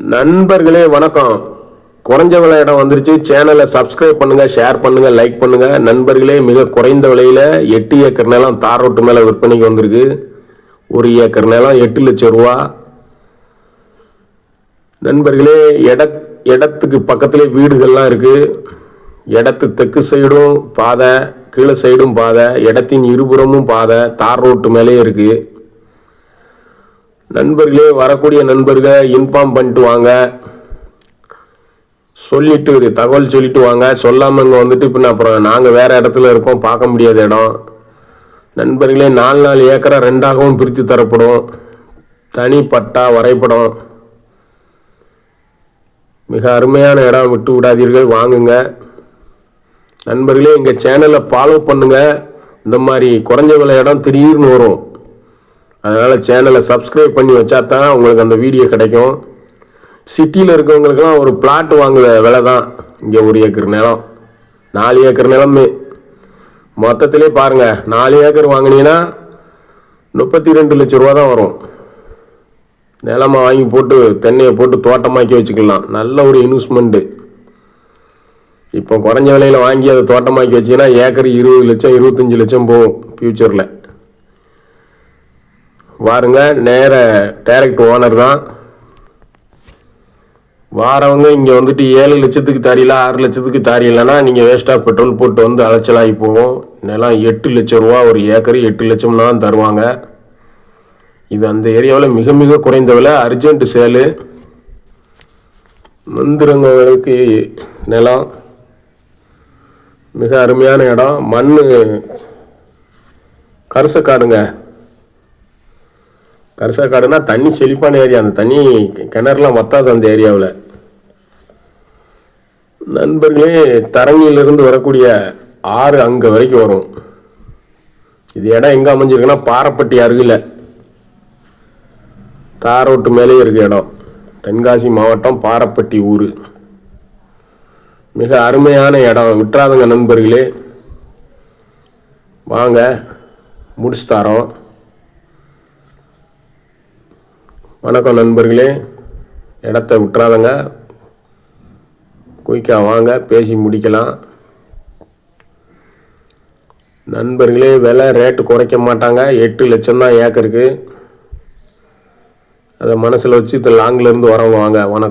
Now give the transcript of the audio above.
நண்பர்களே வணக்கம். குறைஞ்ச விலை இடம் வந்துருச்சு. சேனலை சப்ஸ்கிரைப் பண்ணுங்க ஷேர் பண்ணுங்க லைக் பண்ணுங்க. நண்பர்களே மிக குறைந்த விலையில எட்டு ஏக்கர் நிலம் தார் ரோட்டு மேலே விற்பனைக்கு வந்திருக்கு. ஒரு ஏக்கர் நிலம் எட்டு லட்சம் ரூபா. நண்பர்களே இட இடத்துக்கு பக்கத்திலே வீடுகள்லாம் இருக்கு. இடத்து தெற்கு சைடும் பாதை கீழே சைடும் பாதை இடத்தின் இருபுறமும் பாதை தார் ரோட்டு மேலே இருக்குது நண்பர்களே வரக்கூடிய நண்பர்கள் இன்ஃபார்ம் பண்ணிட்டு வாங்க. சொல்லிட்டு இது தகவல் சொல்லிட்டு வாங்க. சொல்லாமல் இங்கே வந்துட்டு பின்ன அப்புறம் நாங்கள் வேறு இடத்துல இருக்கோம் பார்க்க முடியாத இடம். நண்பர்களே நாலு நாலு ஏக்கரா ரெண்டாகவும் பிரித்து தரப்படும். தனி பட்டா வரைபடம். மிக அருமையான இடம் விட்டு விடாதீர்கள் வாங்குங்க. நண்பர்களே எங்கள் சேனலை ஃபாலோ பண்ணுங்கள் இந்த மாதிரி குறைஞ்ச விலை இடம் திடீர்னு வரும். அதனால் சேனலை சப்ஸ்கிரைப் பண்ணி வச்சா தான் உங்களுக்கு அந்த வீடியோ கிடைக்கும். சிட்டியில் இருக்கவங்களுக்குலாம் ஒரு பிளாட் வாங்குற விலை தான் இங்கே ஒரு ஏக்கர் நிலம். நாலு ஏக்கர் நிலமே. மொத்தத்திலே பாருங்கள் நாலு ஏக்கர் வாங்கினீங்கன்னா முப்பத்தி ரெண்டு லட்ச ரூபா தான் வரும். நிலமாக வாங்கி போட்டு தென்னையை போட்டு தோட்டமாக்கி வச்சுக்கலாம். நல்ல ஒரு இன்வெஸ்ட்மெண்ட்டு இப்போ குறைஞ்ச விலையில் வாங்கி அதை தோட்டமாக்கி வச்சீங்கன்னா ஏக்கர் இருபது லட்சம் இருபத்தஞ்சி லட்சம் போகும் ஃப்யூச்சரில் வாருங்க நேர டைரக்ட் ஓனர் தான். வாரவங்க இங்கே வந்துட்டு ஏழு லட்சத்துக்கு தரியல ஆறு லட்சத்துக்கு தரியலன்னா நீங்கள் வேஸ்ட்டாக பெட்ரோல் போட்டு வந்து அலைச்சலாகி போகும். நிலம் எட்டு லட்சம் ரூபா ஒரு ஏக்கர் எட்டு லட்சம்னா தான் தருவாங்க. இது அந்த ஏரியாவில் மிக மிக குறைந்த விலை அர்ஜென்ட் சேலு. மந்திரங்களுக்கு நிலம். மிக அருமையான இடம். மண் கரிசக்காடுங்க. கரிசக்காடுனா தண்ணி செழிப்பான ஏரியா. அந்த தண்ணி கிணறுலாம் வத்தாது அந்த ஏரியாவில். நண்பர்களே தரங்கிலிருந்து வரக்கூடிய ஆறு அங்கே வரைக்கும் வரும். இது இடம் எங்கே அமைஞ்சிருக்குன்னா பாறைப்பட்டி அருகில். தாரோட்டு மேலேயே இருக்கு இடம். தென்காசி மாவட்டம் பாறைப்பட்டி ஊர். மிக அருமையான இடம். விட்டுறாதுங்க நண்பர்களே. வாங்க முடிச்சு தரோம். வணக்கம் நண்பர்களே. இடத்த விட்டுறாதங்க. குயிக்காக வாங்க பேசி முடிக்கலாம். நண்பர்களே விலை ரேட்டு குறைக்க மாட்டாங்க. எட்டு லட்சம் தான் ஏக்கருக்கு அதை மனசில் வச்சு இந்த லாங்கிலேருந்து வரவங்க வாங்க. வணக்கம்.